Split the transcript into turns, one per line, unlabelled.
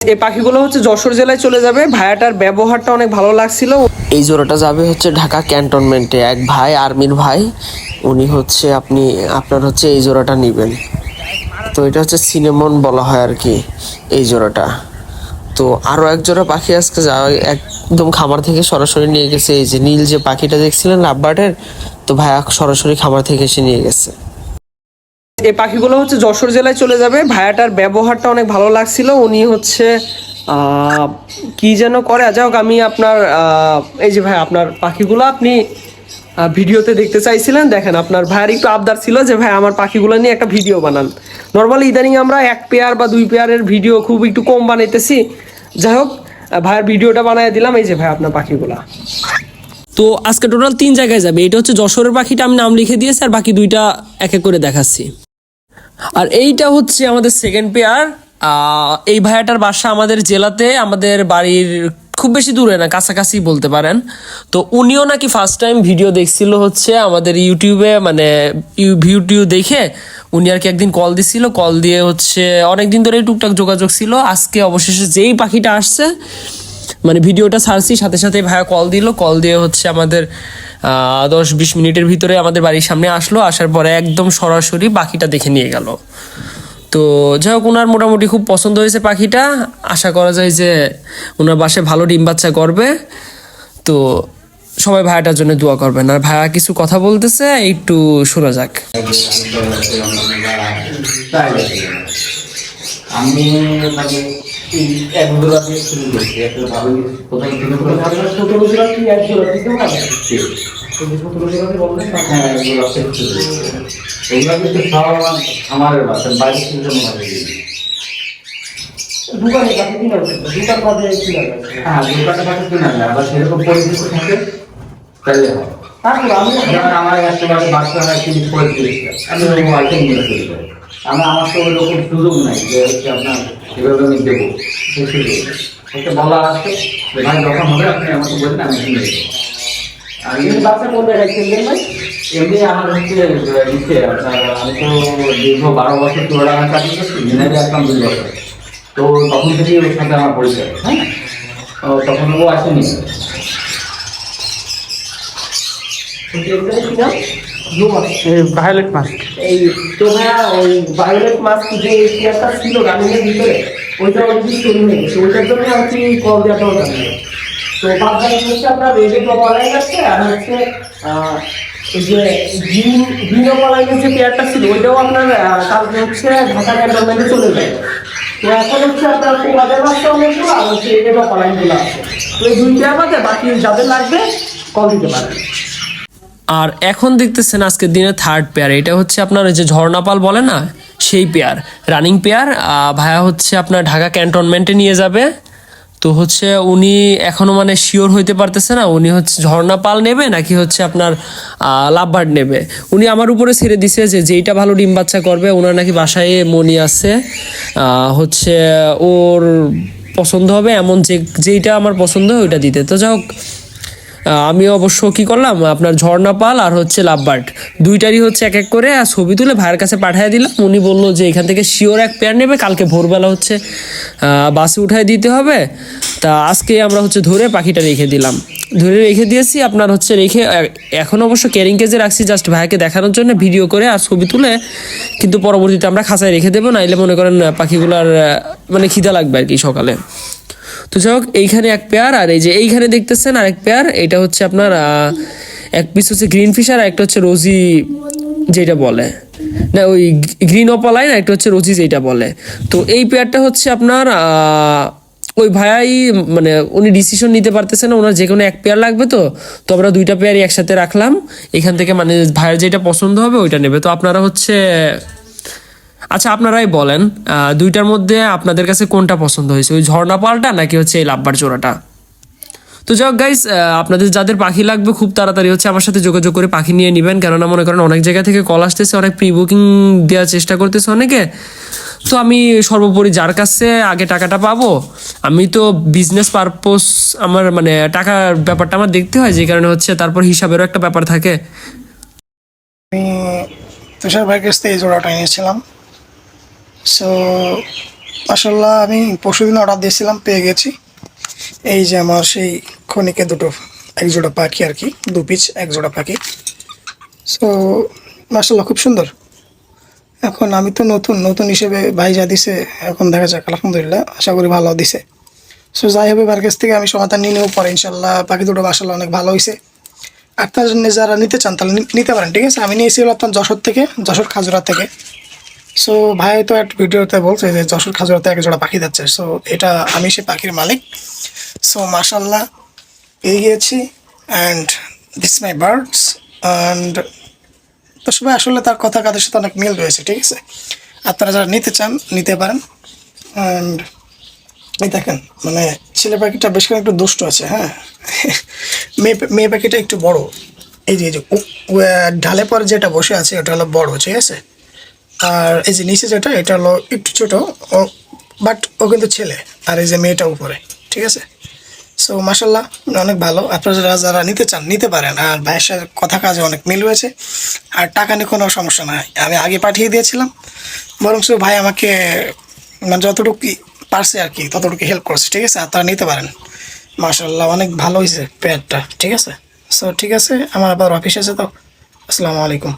এই পাখিগুলো হচ্ছে যশোর জেলায় চলে যাবে। ভাইয়াটার ব্যবহারটা অনেক ভালো লাগছিল।
এই জোড়াটা যাবে হচ্ছে ঢাকা ক্যান্টনমেন্টে। এক ভাই, আর্মির ভাই, উনি হচ্ছে আপনি, আপনার হচ্ছে এই জোড়াটা নেবেন। তো এটা হচ্ছে সিনেমন বলা হয় আর কি, এই জোড়াটা। তো আরও এক জোড়া পাখি আজকে যা একদম খামার থেকে সরাসরি নিয়ে গেছে। এই যে নীল যে পাখিটা দেখছিলেন লাভবার্ডের, তো ভাইয়া সরাসরি খামার থেকে এসে নিয়ে গেছে।
এই পাখিগুলো হচ্ছে যশোর জেলায় চলে যাবে। ভায়াটার ব্যবহারটা অনেক ভালো লাগছিল। উনি হচ্ছে কি যেন করে যাই হোক আমি আপনার এই যে ভাই, আপনার পাখিগুলো আপনি ভিডিওতে দেখতে চাইছিলেন। দেখেন, আপনার ভাইয়ের একটু আবদার ছিল যে, ভাই, আমার পাখিগুলো নিয়ে একটা ভিডিও বানান। নর্মালি ইদানিং আমরা এক পেয়ার বা দুই পেয়ারের ভিডিও খুব একটু কম বানাইতেছি। যাই হোক ভাইয়ের ভিডিওটা বানাই দিলাম। এই যে ভাই, আপনার পাখিগুলা। তো আজকে টোটাল তিন জায়গায় যাবে। এটা হচ্ছে যশোরের পাখিটা আমি নাম লিখে দিয়েছি, আর বাকি দুইটা এক এক করে দেখাচ্ছি। আর এইটা হচ্ছে আমাদের সেকেন্ড পেয়ার এই ভাইয়াটার বাসা আমাদের জেলাতে, আমাদের বাড়ির খুব বেশি দূরে না, কাছাকাছি বলতে পারেন। তো উনিও নাকি ফার্স্ট টাইম ভিডিও দেখছিল হচ্ছে আমাদের ইউটিউবে মানে ভিডিও দেখে। উনি আর কি একদিন কল দিছিল কল দিয়ে হচ্ছে অনেকদিন ধরে টুকটাক যোগাযোগ ছিল। আজকে অবশেষে যেই পাখিটা আসছে মানে ভিডিওটা ছাড়ছি, সাথে সাথে ভাইয়া কল দিল। কল দিয়ে হচ্ছে আমাদের দশ বিশ মিনিটের ভিতরে আমাদের বাড়ির সামনে আসলো। আসার পরে একদম সরাসরি পাখিটা দেখে নিয়ে গেল। তো যাই হোক ওনার মোটামুটি খুব পছন্দ হয়েছে পাখিটা। আশা করা যায় যে ওনার বাসায় ভালো ডিম বাচ্চা করবে। তো সবাই ভাইয়াটার জন্য দোয়া করবেন। আর ভাইয়া কিছু কথা বলতেছে, একটু শোনা যাক।
আমি মানে এই এক বছর আগে শুরু করেছি। একটা ভালো প্রথম থেকে
ছোট কি এক জোড়া দিতে
হ্যাঁ খামারের বাসা বাইরে হয়ে গেছে।
দোকানে কাছে কিনা দোকান বাদে কিনা
হ্যাঁ দোকানে পাশে কিনা যায় আবার সেরকম পরিস্থিতি থাকে
তারপর আমি
আমার পঁয়ত্রিশটা আমি ওই মোবাইলটা নিয়ে চলে যাই আমার আমার তো ওইরকম সুযোগ নাই যে হচ্ছে আপনার এভাবে আমি দেবো। হচ্ছে বলা আছে, ভাই, যখন হবে আপনি আমাকে বলবেন, আমি দেবো আর এমনি
বাচ্চা কোন জায়গায় কিনলেন ভাই?
এমনি আমার হচ্ছে ইচ্ছে আপনার, আমি তো দীর্ঘ বারো বছর চুয়াডাঙ্গা চাকরি করছি জেনারেলি আসলাম দুই বছর। তো তখন থেকেই ওর সাথে আমার পরিচয় হ্যাঁ? তখন ও আসেনি।
Violet mask. এই তো ভাইয়া ওই ভায়োলেট মাস্ক যে এরিয়াটা ছিল রানিংয়ের ভিতরে, ওইটা অলরেডি শুরু হয়ে গেছে। ওইটার জন্য আর কি কল দেওয়াটা ওটা তো বাদবাকি হচ্ছে আপনার রেডে অনলাইন আছে, আর হচ্ছে যে পেয়ারটা ছিল, ওইটাও আপনার কালকে হচ্ছে ঢাকা ক্যান্টনমেন্টে চলে যায়। তো এখন হচ্ছে আপনার বাচ্চা অনেকগুলো, আর হচ্ছে রেডে ড্রপ আছে। তো এই দুইটা আমাদের বাকি যাদের লাগবে কল দিতে পারেন। আর এখন দেখতেছেন আজকের দিনে থার্ড পেয়ার এটা হচ্ছে আপনার যে ঝর্ণাপাল বলে না, সেই পেয়ার রানিং পেয়ার ভায়া হচ্ছে আপনার ঢাকা ক্যান্টনমেন্টে নিয়ে যাবে। তো হচ্ছে উনি এখনও মানে শিওর হইতে পারতেছে না, উনি হচ্ছে ঝর্ণাপাল নেবে নাকি হচ্ছে আপনার লাভবার্ড নেবে। উনি আমার উপরে ছেড়ে দিছে যে যেইটা ভালো ডিম বাচ্চা করবে ওনার নাকি বাসায় মনি আছে হচ্ছে ওর পছন্দ হবে এমন যে, যেইটা আমার পছন্দ হয় ওইটা দিতে। তো যাই হোক আমি অবশ্য কি করলাম? আপনার ঝর্ণা পাল আর হচ্ছে লাভবার্ড। দুইটারই হচ্ছে এক এক করে আর ছবি তুলে ভাইয়ের কাছে পাঠিয়ে দিলাম। উনি বলল যে, এখান থেকে শিওর এক পেয়ার নেবে, কালকে ভোরবেলা হচ্ছে বাসে উঠায় দিতে হবে। তা আজকে আমরা হচ্ছে ধরে পাখিটা রেখে দিলাম। ধরে রেখে দিয়েছি, আপনার হচ্ছে রেখে এখন অবশ্য ক্যারিং কেজে রাখছি জাস্ট ভাইকে দেখানোর জন্য ভিডিও করে আর ছবি তুলে, কিন্তু পরবর্তীতে আমরা খাঁচায় রেখে দেবো, নাইলে মনে করেন পাখিগুলার মানে খিদা লাগবে আর কি সকালে। তো যাই হোক, এইখানে এক পেয়ার আর এই যে এইখানে দেখতেছেন আরেক পেয়ার এটা হচ্ছে আপনার এক পিস হচ্ছে গ্রিন ফিশ আর একটা হচ্ছে রোজি যেটা বলে। না, ওই গ্রিন অপালাইন একটা হচ্ছে রোজি যেটা বলে। তো এই পেয়ারটা হচ্ছে আপনার ওই ভাইয়াই মানে উনি ডিসিশন নিতে পারতেছে না, ওনার যে কোনো এক পেয়ার লাগবে তো। তো আমরা দুইটা পেয়ারই একসাথে রাখলাম। এখান থেকে মানে ভাইয়ের যেটা পছন্দ হবে, ওইটা নেবে। তো আপনারা হচ্ছে আচ্ছা আপনারাই বলেন দুইটার মধ্যে আপনাদের কাছে কোনটা পছন্দ হয়েছে? ওই ঝর্ণা পালটা নাকি হচ্ছে এই লাভবার চোরাটা তো যাক গাইস আপনাদের যাদের পাখি লাগবে খুব তাড়াতাড়ি হচ্ছে আমার সাথে যোগাযোগ করে পাখি নিয়ে নেবেন। কেননা মনে করেন অনেক জায়গা থেকে কল আসতেছে, অনেক প্রি বুকিং দেওয়ার চেষ্টা করতেছে অনেকে। তো আমি সর্বোপরি যার কাছে আগে টাকাটা পাবো, আমি তো বিজনেস পারপোস আমার মানে টাকার ব্যাপারটা আমার দেখতে হয়, যে কারণে হচ্ছে তারপর হিসাবেরও একটা ব্যাপার থাকে।
আমি তুষার ভাইয়ের কাছ থেকে এই জোড়াটা সো মাসাল্লাহ আমি পরশুদিন অর্ডার দিয়েছিলাম, পেয়ে গেছি। এই যে আমার সেই খনিকে দুটো এক জোড়া পাখি আর কি, দু পিস এক জোড়া পাখি। সো মাসাল্লাহ খুব সুন্দর। এখন আমি তো নতুন নতুন হিসেবে ভাই যা দিছে, এখন দেখা যাক, আলহামদুলিল্লাহ, আশা করি ভালো দিছে। সো যাই হবে বার কাছ থেকে আমি সমাধান নিয়ে নেব, পরে ইনশাল্লাহ পাখি দুটো মাসাল্লাহ অনেক ভালো হয়েছে আপনার যারা নিতে চান, তাহলে নিতে পারেন, ঠিক আছে? আমি নিয়েছিলাম আপনার যশোর থেকে, যশোর খাজুরা থেকে। সো ভাই তো একটা ভিডিওতে বলছে যে যশোর খাজুরাতে এক জোড়া পাখি যাচ্ছে। সো এটা আমি সে পাখির মালিক। সো মাশাল্লাহ পেয়ে গিয়েছি and this my birds and তো সবাই আসলে তার কথা কাদের সাথে অনেক মিল রয়েছে, ঠিক আছে? আপনারা যারা নিতে চান, নিতে পারেন। অ্যান্ড এই দেখেন মানে ছেলে পাখিটা বেশ একটু দুষ্ট আছে হ্যাঁ? মেয়ে মেয়ে পাখিটা একটু বড়। এই যে ঢালে পরে যেটা বসে আছে, ওটা হলো বড়, ঠিক আছে? আর এই যে নিচে যেটা, এটা হলো একটু ছোটো, ও বাট ও কিন্তু ছেলে, আর এই যে মেয়েটা উপরে, ঠিক আছে? সো মাসাল্লাহ অনেক ভালো। আপনারা যারা যারা নিতে চান, নিতে পারেন। আর ভাইয়ের কথা কাজে অনেক মিল রয়েছে। আর টাকা নিয়ে কোনো সমস্যা নাই। আমি আগে পাঠিয়ে দিয়েছিলাম। বরং শুধু ভাই আমাকে মানে যতটুকু পারছে আর কি, ততটুকু হেল্প করছে, ঠিক আছে? আপনারা নিতে পারেন। মাসাল্লাহ অনেক ভালো হয়েছে পেয়ারটা, ঠিক আছে? সো ঠিক আছে, আমার আবার অফিস আছে তো। আসসালামু আলাইকুম।